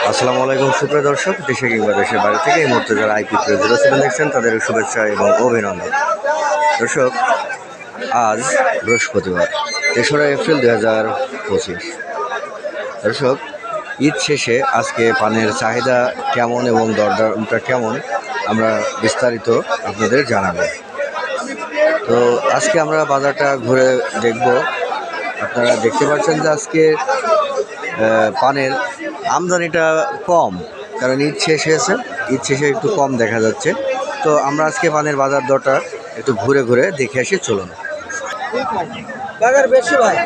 আসসালামু আলাইকুম, সুপ্রিয় দর্শক। দেশে কিংবা দেশের বাইরে থেকে এই মুহূর্তে যারা আইপি জিরো সেভেন দেখছেন, তাদের শুভেচ্ছা এবং অভিনন্দন। দর্শক, আজ বৃহস্পতিবার, তেসরা এপ্রিল দুই হাজার পঁচিশ। দর্শক, ঈদ শেষে আজকে পানের চাহিদা কেমন এবং দরদামটা কেমন, আমরা বিস্তারিত আপনাদের জানাব। তো আজকে আমরা বাজারটা ঘুরে দেখব। আপনারা দেখতে পাচ্ছেন যে আজকে পানের আমদানিটা কম কারণ ঈদ শেষ হয়েছে ঈদ শেষে একটু কম দেখা যাচ্ছে। তো আমরা আজকে পানের বাজার দরটা একটু ঘুরে ঘুরে দেখে আসি চলুন। বাজার বেশি ভাই।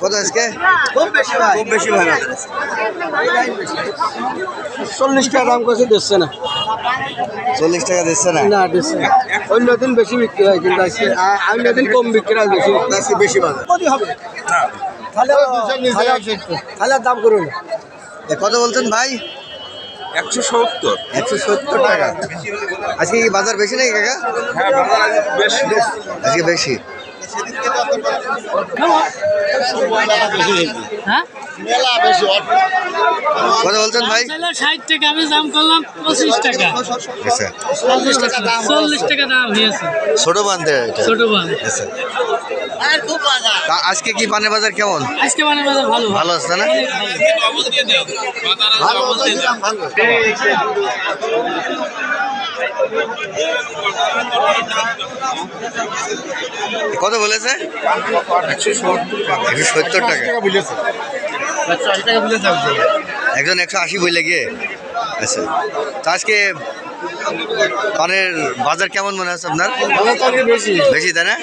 কত আজকে? খুব বেশি ভাই। খুব বেশি ভাই। চল্লিশ টাকা দাম করছে দিচ্ছে না। চল্লিশ টাকা দিচ্ছে না? না দিচ্ছে না। অন্য দিন বেশি বিক্রি হয় কিন্তু আজকে অন্য দিন কম বিক্রি হয় বেশি। আজকে বেশি বাজার। কত হবে? তাহলে তাহলে দাম করুন। কত বলছেন ভাই? একশো সত্তর। একশো সত্তর টাকা। আজকে কি বাজার বেশি নাকি কাকা? হ্যাঁ বাজার বেশি। আজকে বেশি। হ্যাঁ? কত বলছেন ভাই? ষাট টাকা আমি দাম করলাম পঁচিশ টাকা। আচ্ছা। চল্লিশ টাকা দাম হয়েছে। ছোট বান্ধে ছোট বান আচ্ছা। আজকে কি পানের বাজার কেমন? আজকে মানে বাজার ভালো। ভালো আছে না? কত বলেছে? একশো সত্তর টাকা। একজন একশো আশি বইলে গিয়ে। আচ্ছা। তা আজকে পানের বাজার কেমন মনে হচ্ছে আপনার? বেশি। তাই না?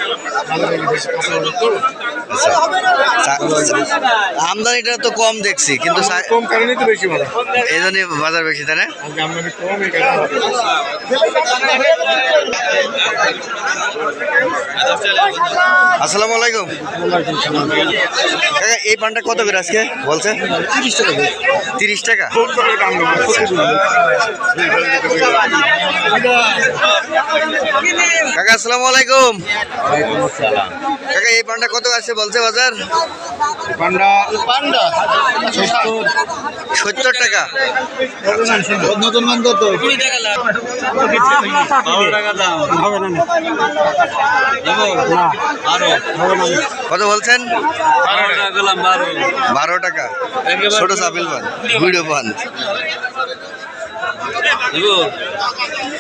আমদানিটা তো কম দেখছি কিন্তু কম কারণে তো বেশি ভালো এই জন্যই বাজার বেশি তাই না? আমদানি কম আসসালামু আলাইকুম। কাকা এই পানটা কত করে আজকে? বলছে। তিরিশ টাকা। কাকা আসসালামু আলাইকুম। কাকা এই পানটা কত আছে বলছে বাজার? পান্ডা পান্ডা সত্তর টাকা। নতুন মান কত? কত বলছেন? বারো টাকা। ছোট চাপিল পান ভিডিও পান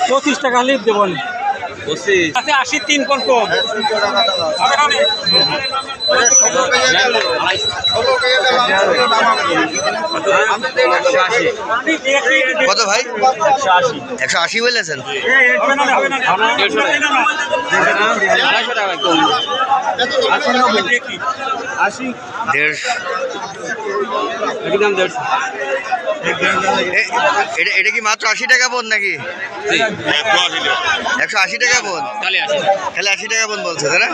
পঁচিশ টাকা লিপ দেবো আশি তিন কোন কম। কত ভাই? একশো আশি বলেছেন। এটা এটা কি মাত্র আশি টাকা বোন নাকি? একশো আশি টাকা বোন খালি আশি টাকা বোন বলছে তাই না?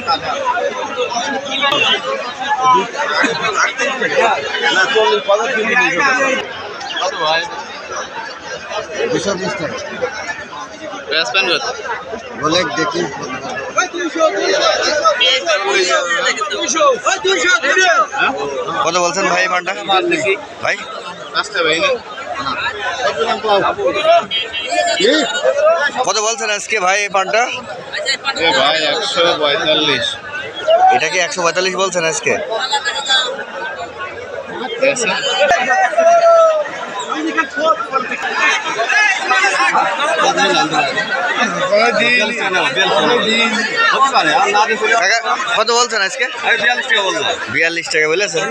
বলে দেখি কত বলছেন ভাই এই পানটা ভাই? কত বলছেন আজকে ভাই এই পানটা? ভাই একশো পঁয়তাল্লিশ। এটা কি একশো পঁয়তাল্লিশ বলছেন আজকে? কাকা, কত বলছেন আজকে? বিয়াল্লিশ টাকা বলেছেন।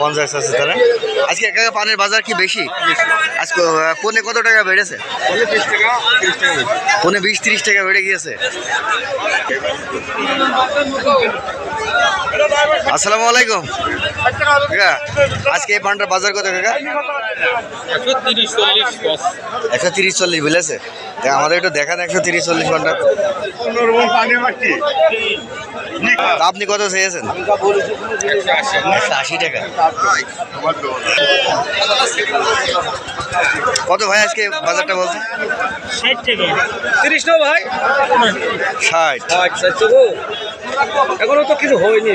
পঞ্চাশ আছে তারা আজকে কাকা পানের বাজার কি বেশি? আজকে পৌনে কত টাকা বেড়েছে? পৌনে বিশ তিরিশ টাকা বেড়ে গিয়েছে। আসসালামু আলাইকুম। কাকা আজকে এই পানটার বাজার কত কাকা? একশো তিরিশ চল্লিশ বলেছে আমাদের একটু দেখান একশো তিরিশ চল্লিশ ঘণ্টা আপনি কত চেয়েছেন? একশো আশি টাকা। কত ভাই আজকে বাজারটা বলছে তিরিশ ভাই। ষাট। এখনও তো কিছু হয়নি।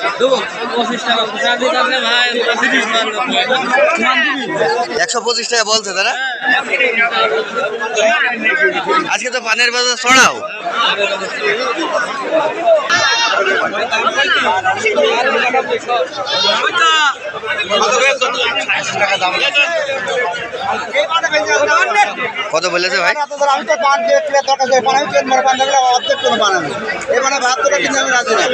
টাকা টাকা একশো পঁচিশ টাকা বলছে তারা আজকে তো পানের বাজার চড়াও কত বলেছে ভাই? আমি তো পান দিয়ে কিনে দরকার যায় পান আমি ট্রেন মারা পান থাকলে অর্ধেক কোনো পান আমি? এবারে বাহাত্তরটা কিনতে আমি রাজি না।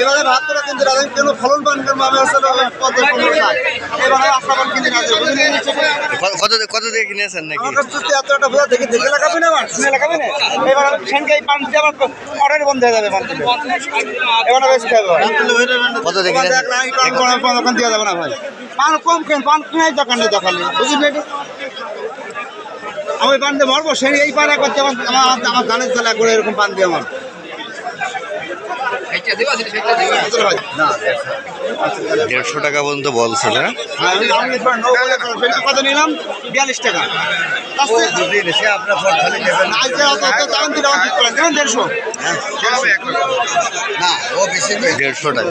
এবারে বাহাত্তরটা কিনতে রাজি আমি কেন ফলন পান করব আমি আসলে পঞ্চাশ পনেরো ষাট এবারে আশা পান কিনতে রাজি বুঝলি কত কত দিয়ে কিনেছেন নাকি? আমার কাছে তো এতটা বোঝা দেখে দেখে লাগাবি না আমার শুনে লাগাবি না এবার আমি সেনকে পান দিয়ে আমার অর্ডার বন্ধ হয়ে যাবে পান দিলে এবার বেশি খাব। কত দিয়ে কিনেছেন? পান যাবে না ভাই। কম কেন পান কিনাই দোকান দোকান বুঝলি আমি পান দিয়ে মরবো সেই এই পান করতে আমার আমার গানের চালা করে এরকম পান দিয়ে আমার। দেড়শো টাকা পর্যন্ত বলছে হ্যাঁ, টাকা, কত নিলাম বিয়াল্লিশ বেশি দেড়শো টাকা।